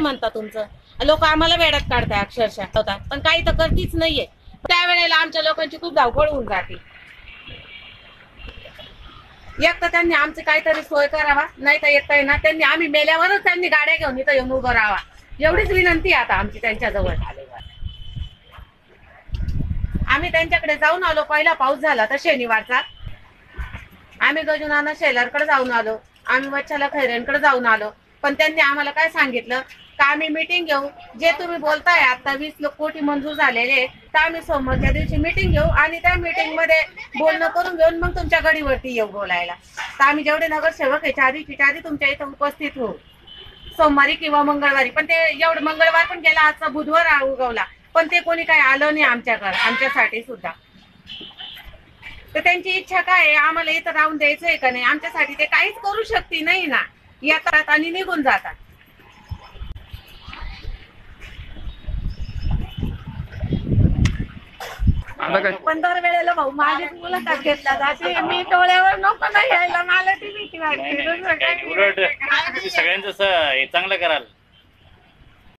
म्हणता तुमचं. लोक आम्हाला वेळात काढताय अक्षरशः. होता पण काही तर करतीच नाहीये. त्यावेळेला आमच्या लोकांची खूप धावपळ होऊन जाते. एक तर त्यांनी आमची काहीतरी सोय करावा नाही तर एक ना त्यांनी आम्ही मेल्यावरच त्यांनी गाड्या घेऊन इथं येऊन उभं राहावा. एवढीच विनंती आता आमची त्यांच्याजवळ. आम्ही त्यांच्याकडे जाऊन आलो पहिला पाऊस झाला तर शनिवारचा. आम्ही गजुनाना शेलारकडे जाऊन आलो आम्ही वच्छाला खैऱ्यांकडे जाऊन आलो. पण त्यांनी आम्हाला काय सांगितलं? का आम्ही मिटिंग घेऊ. जे तुम्ही बोलताय आता वीस लोक कोटी मंजूर झालेले तर आम्ही सोमवारच्या दिवशी मिटिंग घेऊ आणि त्या मिटिंगमध्ये बोलणं करून घेऊन मग तुमच्या गडीवरती येऊ बोलायला. तर आम्ही जेवढे नगरसेवक आहे चारी चारी तुमच्या इथं उपस्थित होऊ. सोमवारी किंवा मंगळवारी. पण ते एवढं मंगळवार पण गेला आजचा बुधवार उगवला. पण ते कोणी काही आलं नाही आमच्याकडे आमच्यासाठी सुद्धा. तर त्यांची इच्छा काय आहे? आम्हाला इथं राहून द्यायचंय का नाही? आमच्यासाठी ते काहीच करू शकते नाही ना. येतात आणि निघून जातात. आता काय? पण दर वेळेला भाऊ माझी मुलाखत घेतला जाते मी डोळ्यावर नको नाही यायला. मला ती भीती वाटते. दुसरं उलट. नाही. तुम्ही सगळ्यांचं असं हे चांगलं कराल.